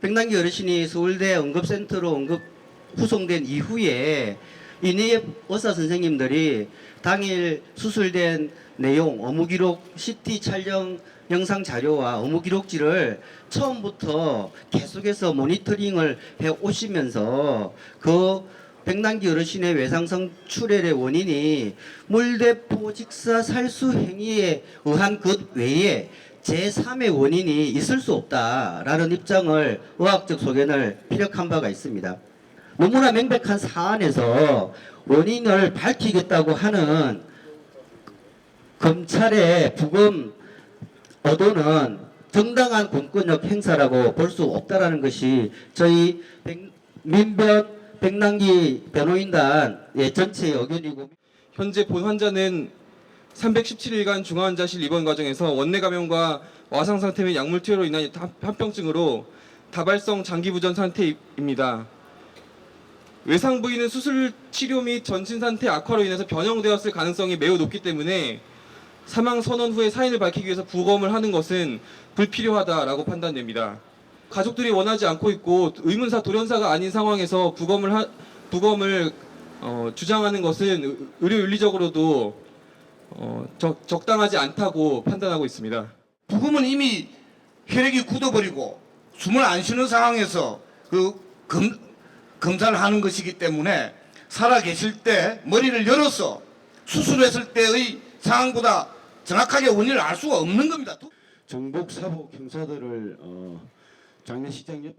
백남기 어르신이 서울대 응급센터로 응급 후송된 이후에 이내의 의사 선생님들이 당일 수술된 내용, 업무 기록, CT 촬영 영상 자료와 업무 기록지를 처음부터 계속해서 모니터링을 해 오시면서 그 백남기 어르신의 외상성 출혈의 원인이 물대포 직사 살수 행위에 의한 것 외에 제3의 원인이 있을 수 없다라는 입장을 의학적 소견을 피력한 바가 있습니다. 너무나 명백한 사안에서 원인을 밝히겠다고 하는 검찰의 부검 어도는 정당한 공권력 행사라고 볼 수 없다라는 것이 저희 백- 민변 백남기 변호인단의 전체 의견이고 현재 본 환자는 317일간 중환자실 입원 과정에서 원내 감염과 와상 상태 및 약물 투여로 인한 합- 합병증으로 다발성 장기 부전 상태입니다. 외상 부위는 수술 치료 및 전신 상태 악화로 인해서 변형되었을 가능성이 매우 높기 때문에 사망 선언 후에 사인을 밝히기 위해서 부검을 하는 것은 불필요하다라고 판단됩니다. 가족들이 원하지 않고 있고 의문사 돌연사가 아닌 상황에서 부검을 하, 부검을 어, 주장하는 것은 의- 의료 윤리적으로도 어, 적, 적당하지 않다고 판단하고 있습니다. 부검은 이미 혈액이 굳어버리고 숨을 안 쉬는 상황에서 그 검, 검사를 하는 것이기 때문에 살아 계실 때 머리를 열어서 수술했을 때의 상황보다 정확하게 원인을 알 수가 없는 겁니다. 정복 사복 형사들을 어, 장례식장 옆에